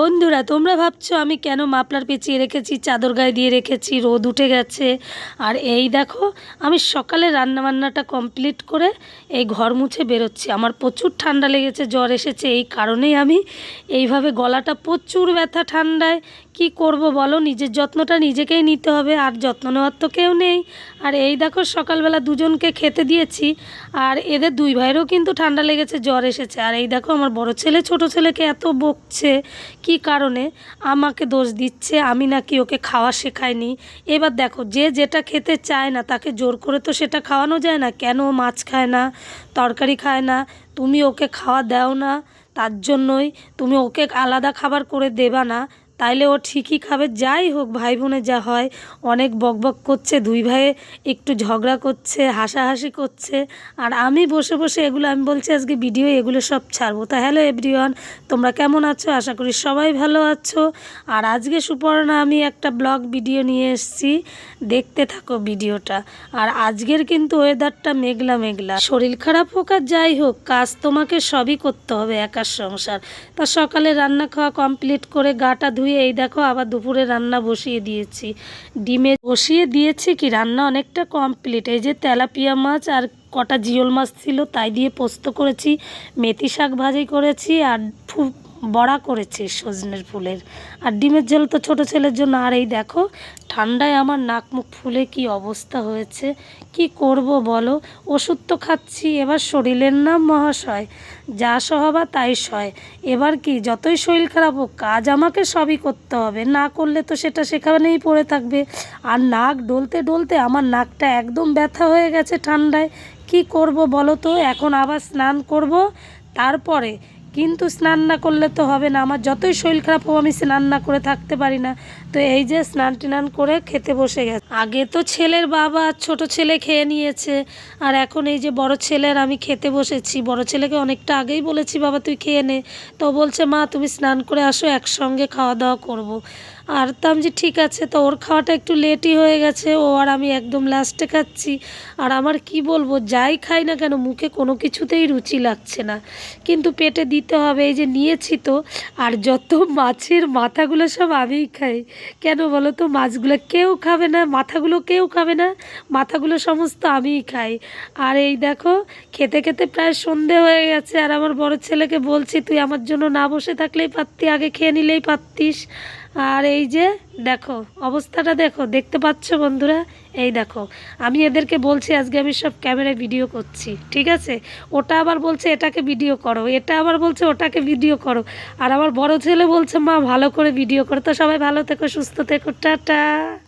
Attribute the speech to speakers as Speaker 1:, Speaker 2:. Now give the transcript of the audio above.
Speaker 1: বন্ধুরা, তোমরা ভাবছ আমি কেন মাপলার পেঁচিয়ে রেখেছি, চাদর গায়ে দিয়ে রেখেছি, রোদ উঠে গেছে? আর এই দেখো, আমি সকালে রান্নাবান্নাটা কমপ্লিট করে এই ঘর মুছে বেরোচ্ছি। আমার প্রচুর ঠান্ডা লেগেছে, জ্বর এসেছে, এই কারণেই আমি এইভাবে গলাটা প্রচুর ব্যথা ঠান্ডায়। কি করব বলো? নিজের যত্নটা নিজেকেই নিতে হবে, আর যত্ন নেওয়ার তো কেউ নেই। আর এই দেখো, সকালবেলা দুজনকে খেতে দিয়েছি, আর এদের দুই ভাইয়েরও কিন্তু ঠান্ডা লেগেছে, জ্বর এসেছে। আর এই দেখো, আমার বড় ছেলে, ছোট ছেলেকে এত বকছে কি কারণে আমাকে দোষ দিচ্ছে? আমি নাকি ওকে খাওয়া শেখাইনি। এবার দেখো, যে যেটা খেতে চায় না, তাকে জোর করে তো সেটা খাওয়ানো যায় না। কেন মাছ খায় না, তরকারি খায় না? তুমি ওকে খাওয়া দাও না, তার জন্যই তুমি ওকে আলাদা খাবার করে দেবা না। তাইলে ও ঠিকই খাবে, যাই হোক ভাই বোনে যা হয়, অনেক বকবক করছে, দুই ভাইয়ে একটু ঝগড়া করছে, হাসাহাসি করছে, আর আমি বসে বসে এগুলো, আমি বলছি আজকে ভিডিও এগুলো সব ছাড়বো। তা হ্যালো এভরিওয়ান, তোমরা কেমন আছো? আশা করি সবাই ভালো আছো। আর আজকে সুপর্ণা, আমি একটা ব্লগ ভিডিও নিয়ে এসেছি, দেখতে থাকো ভিডিওটা। আর আজকের কিন্তু ওয়েদারটা মেঘলা মেঘলা। শরীর খারাপ হোক আর যাই হোক, কাজ তোমাকে সবই করতে হবে, একার সংসার। তা সকালে রান্না খাওয়া কমপ্লিট করে গাটা এই দেখো আবার দুপুরে রান্না বসিয়ে দিয়েছি। ডিমে বসিয়ে দিয়েছি কি, রান্না অনেকটা কমপ্লিট এই যে তেলাপিয়া মাছ আর কটা জিওল মাছ ছিল, তাই দিয়ে পোস্ত করেছি, মেথি শাক ভাজি করেছি আর বড়া করেছি সজনের ফুলের। আর ডিমের ঝোল তো ছোটো ছেলের জন্য। আর এই দেখো, ঠান্ডায় আমার নাক মুখ ফুলে কি অবস্থা হয়েছে? কি করব বলো? ওষুধ তো খাচ্ছি, এবার শরীরের নাম মহাশয়। যা সহবা তাই সয়। এবার কি, যতই শরীর খারাপ হোক, কাজ আমাকে সবই করতে হবে। না করলে তো সেটা সেখানেই পড়ে থাকবে। আর নাক ডলতে ডলতে আমার নাকটা একদম ব্যথা হয়ে গেছে ঠান্ডায়। কি করব বলো তো? এখন আবার স্নান করব। তারপরে কিন্তু স্নান না করলে তো হবে না। আমার যতই শরীর খারাপ হোক, আমি স্নান না করে থাকতে পারি না। তো এই যে স্নান টিনান করে খেতে বসে গেছে। আগে তো ছেলের বাবা আর ছোটো ছেলে খেয়ে নিয়েছে। আর এখন এই যে বড় ছেলের আমি খেতে বসেছি। বড় ছেলেকে অনেকটা আগেই বলেছি, বাবা, তুই খেয়ে নে। তো বলছে, মা, তুমি স্নান করে আসো, একসঙ্গে খাওয়া দাওয়া করব। আর তো আমি যে ঠিক আছে, তো ওর খাওয়াটা একটু লেটই হয়ে গেছে। ও আর আমি একদম লাস্টে খাচ্ছি। আর আমার কি বলব, যাই খাই না কেন, মুখে কোনো কিছুতেই রুচি লাগছে না। কিন্তু পেটে দিতে হবে, এই যে নিয়েছি তো। আর যত মাছের মাথাগুলো সব আমিই খাই। কেন বলো তো, মাছগুলো কেউ খাবে না, মাথাগুলো কেউ খাবে না, মাথাগুলো সমস্ত আমিই খাই। আর এই দেখো, খেতে খেতে প্রায় সন্ধে হয়ে গেছে। আর আমার বড় ছেলেকে বলছি, তুই আমার জন্য না বসে থাকলেই পারতি, আগে খেয়ে নিলেই পারতিস। আর এই যে, দেখো, অবস্থাটা দেখো, দেখতে পাচ্ছ বন্ধুরা? এই দেখো, আমি এদেরকে বলছি আজকে আমি সব ক্যামেরায় ভিডিও করছি, ঠিক আছে? ওটা আবার বলছে এটাকে ভিডিও করো, এটা আবার বলছে ওটাকে ভিডিও করো, আর আমার বড় ছেলে বলছে, মা, ভালো করে ভিডিও করো। তো সবাই ভালো থেকো, সুস্থ থেকো, টাটা।